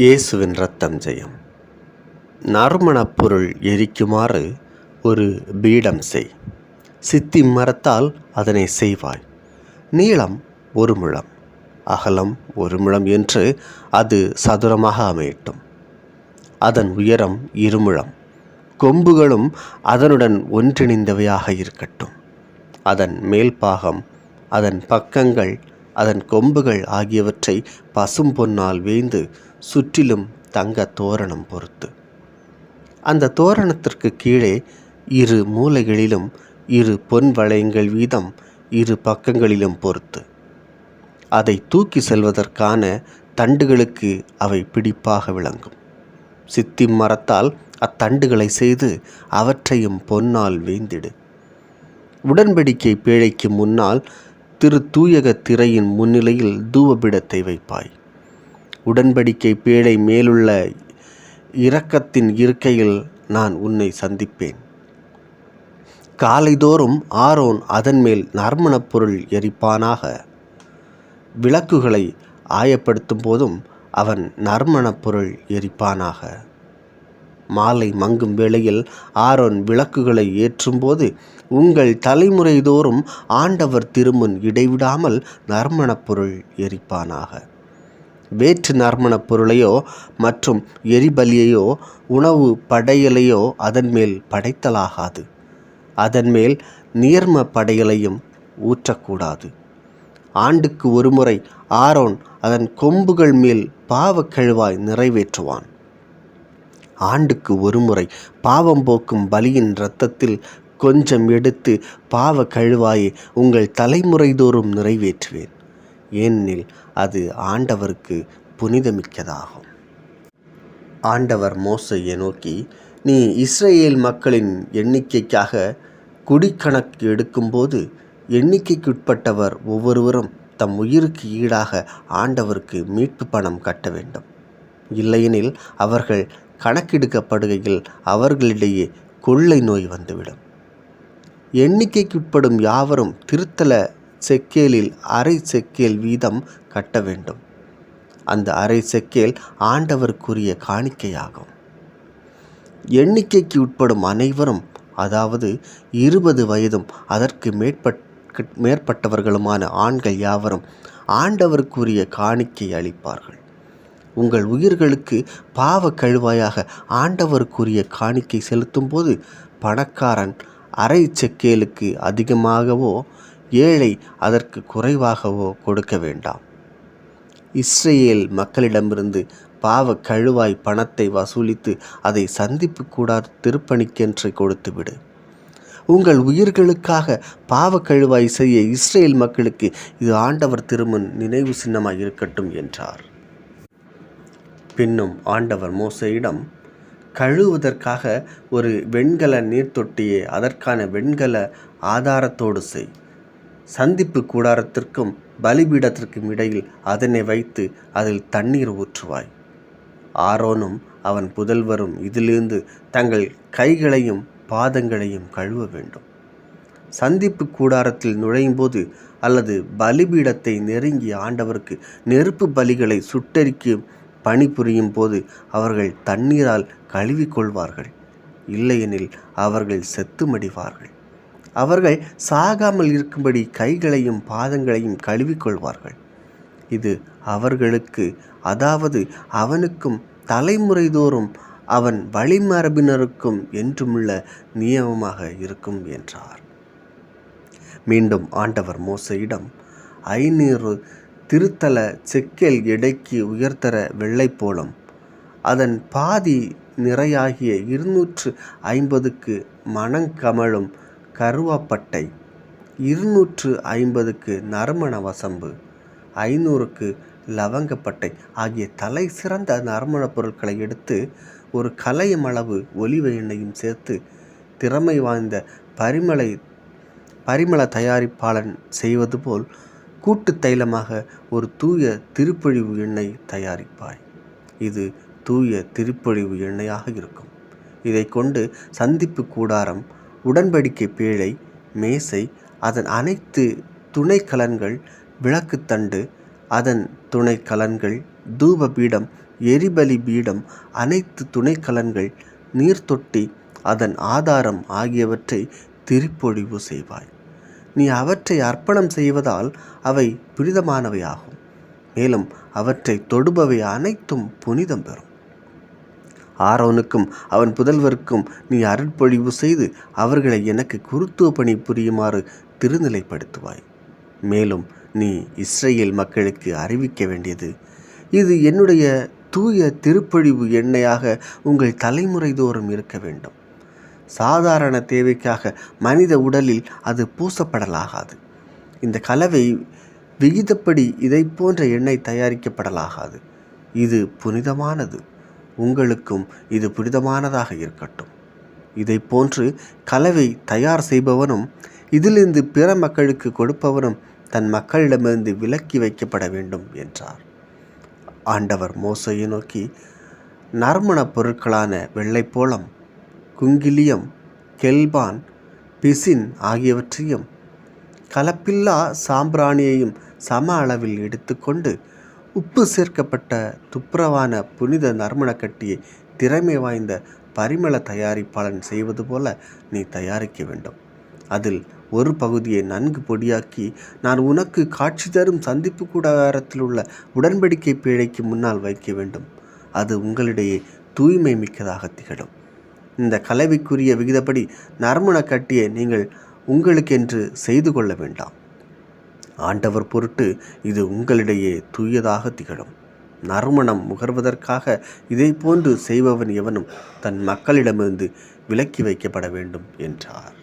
இயேசுவின் ரத்தம் ஜெயம். நறுமணப் பொருள் எரிக்குமாறு ஒரு பீடம் செய். சித்தி மரத்தால் அதனை செய்வாய். நீளம் ஒரு முழம் அகலம் ஒரு முழம் என்று அது சதுரமாக அமையட்டும். அதன் உயரம் இருமுழம் கொம்புகளும் அதனுடன் ஒன்றிணைந்தவையாக இருக்கட்டும். அதன் மேல் பாகம் அதன் பக்கங்கள் அதன் கொம்புகள் ஆகியவற்றை பசும் பொன்னால் வேய்ந்து சுற்றிலும் தங்க தோரணம் பொறுத்து. அந்த தோரணத்திற்கு கீழே இரு மூலைகளிலும் இரு பொன் வளையங்கள் வீதம் இரு பக்கங்களிலும் பொறுத்து. அதை தூக்கி செல்வதற்கான தண்டுகளுக்கு அவை பிடிப்பாக விளங்கும். சித்தி மரத்தால் அத்தண்டுகளை செய்து அவற்றையும் பொன்னால் வேந்திடு உடன்படிக்கை பேழைக்கு முன்னால் திரு தூயக திரையின் முன்னிலையில் தூவபிடத்தை வைப்பாய். உடன்படிக்கை பேழை மேலுள்ள இரக்கத்தின் இருக்கையில் நான் உன்னை சந்திப்பேன். காலைதோறும் ஆரோன் அதன் மேல் நறுமணப் பொருள் எரிப்பானாக. விளக்குகளை ஆயப்படுத்தும் போதும் அவன் நறுமணப் பொருள் எரிப்பானாக. மாலை மங்கும் வேளையில் ஆரோன் விளக்குகளை ஏற்றும்போது உங்கள் தலைமுறைதோறும் ஆண்டவர் திருமுன் இடைவிடாமல் நறுமணப் பொருள் எரிப்பானாக. வேற்று நறுமணப் பொருளையோ மற்றும் எரிபலியையோ உணவு படையலையோ அதன் மேல் படைத்தலாகாது. அதன் மேல் நீர்ம படையலையும் ஊற்றக்கூடாது. ஆண்டுக்கு ஒருமுறை ஆரோன் அதன் கொம்புகள் மேல் பாவக்கழுவாய் நிறைவேற்றுவான். ஆண்டுக்கு ஒருமுறை பாவம் போக்கும் பலியின் இரத்தத்தில் கொஞ்சம் எடுத்து பாவ கழுவாயை உங்கள் தலைமுறைதோறும் நிறைவேற்றுவேன். ஏனெனில் அது ஆண்டவருக்கு புனிதமிக்கதாகும். ஆண்டவர் மோசையை நோக்கி நீ இஸ்ரேல் மக்களின் எண்ணிக்கைக்காக குடிக்கணக்கு எடுக்கும்போது எண்ணிக்கைக்குட்பட்டவர் ஒவ்வொருவரும் தம் உயிருக்கு ஈடாக ஆண்டவருக்கு மீட்பு பணம் கட்ட வேண்டும். இல்லையெனில் அவர்கள் கணக்கெடுக்கப்படுகையில் அவர்களிடையே கொள்ளை நோய் வந்துவிடும். எண்ணிக்கைக்குட்படும் யாவரும் திருத்தல செக்கேலில் அரை செக்கேல் வீதம் கட்ட வேண்டும். அந்த அரை செக்கேல் ஆண்டவருக்குரிய காணிக்கையாகும். எண்ணிக்கைக்கு உட்படும் அனைவரும் அதாவது இருபது வயதும் அதற்கு மேற்பட் மேற்பட்டவர்களுமான ஆண்கள் யாவரும் ஆண்டவருக்குரிய காணிக்கை அளிப்பார்கள். உங்கள் உயிர்களுக்கு பாவ கழுவாயாக ஆண்டவருக்குரிய காணிக்கை செலுத்தும்போது பணக்காரன் அரை செக்கேலுக்கு அதிகமாகவோ ஏழை அதற்கு குறைவாகவோ கொடுக்க வேண்டாம். இஸ்ரேல் மக்களிடமிருந்து பாவ கழுவாய் பணத்தை வசூலித்து அதை சந்திப்பு கூடாத திருப்பணிக்கென்று கொடுத்துவிடு. உங்கள் உயிர்களுக்காக பாவ கழுவாய் செய்ய இஸ்ரேல் மக்களுக்கு இது ஆண்டவர் திருமன் நினைவு சின்னமாய் இருக்கட்டும் என்றார். பின்னும் ஆண்டவர் மோசையிடம் கழுவுவதற்காக ஒரு வெண்கல நீர்த்தொட்டியை அதற்கான வெண்கல ஆதாரத்தோடு செய். சந்திப்பு கூடாரத்திற்கும் பலிபீடத்திற்கும் இடையில் அதனை வைத்து அதில் தண்ணீர் ஊற்றுவாய். ஆரோனும் அவன் புதல்வரும் இதிலிருந்து தங்கள் கைகளையும் பாதங்களையும் கழுவ வேண்டும். சந்திப்பு கூடாரத்தில் நுழையும்போது அல்லது பலிபீடத்தை நெருங்கி ஆண்டவருக்கு நெருப்பு பலிகளை சுட்டரிக்கும் பணிபுரியும் போது அவர்கள் தண்ணீரால் கழுவிக்கொள்வார்கள். இல்லையெனில் அவர்கள் செத்து மடிவார்கள் அவர்கள் சாகாமல் இருக்கும்படி கைகளையும் பாதங்களையும் கழுவிக்கொள்வார்கள். இது அவர்களுக்கு அதாவது அவனுக்கும் தலைமுறை தோறும் அவன் வழிமரபினருக்கும் என்றுமுள்ள நியமமாக இருக்கும் என்றார். மீண்டும் ஆண்டவர் மோசையிடம் ஐநூறு திருத்தல செக்கேல் எடைக்கு உயர்த்தர வெள்ளைப்போளம் அதன் பாதி நிறையாகிய இருநூற்று ஐம்பதுக்கு மணங்கமழும் கருவாப்பட்டை இருநூற்று ஐம்பதுக்கு நறுமண வசம்பு ஐநூறுக்கு லவங்கப்பட்டை ஆகிய தலை சிறந்த நறுமணப் பொருட்களை எடுத்து ஒரு கலையும் அளவு ஒலிவ எண்ணெயும் சேர்த்து திறமை வாய்ந்த பரிமளை பரிமள தயாரிப்பாளன் செய்வது போல் கூட்டு தைலமாக ஒரு தூய திருப்பொழிவு எண்ணெய் தயாரிப்பாய். இது தூய திருப்பொழிவு எண்ணெயாக இருக்கும். இதை கொண்டு சந்திப்பு கூடாரம் உடன்படிக்கை பேழை மேசை அதன் அனைத்து துணை கலன்கள் விளக்குத்தண்டு அதன் துணை கலன்கள் தூப பீடம் எரிபலி பீடம் அனைத்து துணைக்கலன்கள் நீர்த்தொட்டி அதன் ஆதாரம் ஆகியவற்றை திருப்பொழிவு செய்வாய். நீ அவற்றை அர்ப்பணம் செய்வதால் அவை புனிதமானவையாகும். மேலும் அவற்றை தொடுபவை அனைத்தும் புனிதம் பெறும். ஆரோனுக்கும் அவன் புதல்வருக்கும் நீ அருட்பொழிவு செய்து அவர்களை எனக்கு குருத்துவ பணி புரியுமாறு திருநிலைப்படுத்துவாய். மேலும் நீ இஸ்ரேல் மக்களுக்கு அறிவிக்க வேண்டியது இது என்னுடைய தூய திருப்பொழிவு எண்ணெயாக உங்கள் தலைமுறை தோறும் இருக்க வேண்டும். சாதாரண தேவைக்காக மனித உடலில் அது பூசப்படலாகாது. இந்த கலவை விகிதப்படி இதை போன்ற எண்ணெய் தயாரிக்கப்படலாகாது. இது புனிதமானது. உங்களுக்கும் இது புனிதமானதாக இருக்கட்டும். இதை போன்று கலவை தயார் செய்பவனும் இதிலிருந்து பிற மக்களுக்கு கொடுப்பவனும் தன் மக்களிடமிருந்து விலக்கி வைக்கப்பட வேண்டும் என்றார். ஆண்டவர் மோசையை நோக்கி நறுமணப் பொருட்களான வெள்ளைப்போளம் குங்கிலியம் கெல்பான் பிசின் ஆகியவற்றையும் கலப்பில்லா சாம்பிராணியையும் சம அளவில் எடுத்துக்கொண்டு உப்பு சேர்க்கப்பட்ட துப்புரவான புனித நறுமணக்கட்டியை திறமை வாய்ந்த பரிமள தயாரிப்பாளன் செய்வது போல நீ தயாரிக்க வேண்டும். அதில் ஒரு பகுதியை நன்கு பொடியாக்கி நான் உனக்கு காட்சி தரும் சந்திப்பு கூடாரத்தில் உள்ள உடன்படிக்கை பீழைக்கு முன்னால் வைக்க வேண்டும். அது உங்களிடையே தூய்மை மிக்கதாக திகழும். இந்த கலவைக்குரிய விகிதப்படி நறுமண கட்டியை நீங்கள் உங்களுக்கென்று செய்து கொள்ள வேண்டாம். ஆண்டவர் பொருட்டு இது உங்களிடையே தூயதாக திகழும். நறுமணம் முகர்வதற்காக இதை போன்று செய்பவன் எவனும் தன் மக்களிடமிருந்து விலக்கி வைக்கப்பட வேண்டும் என்றார்.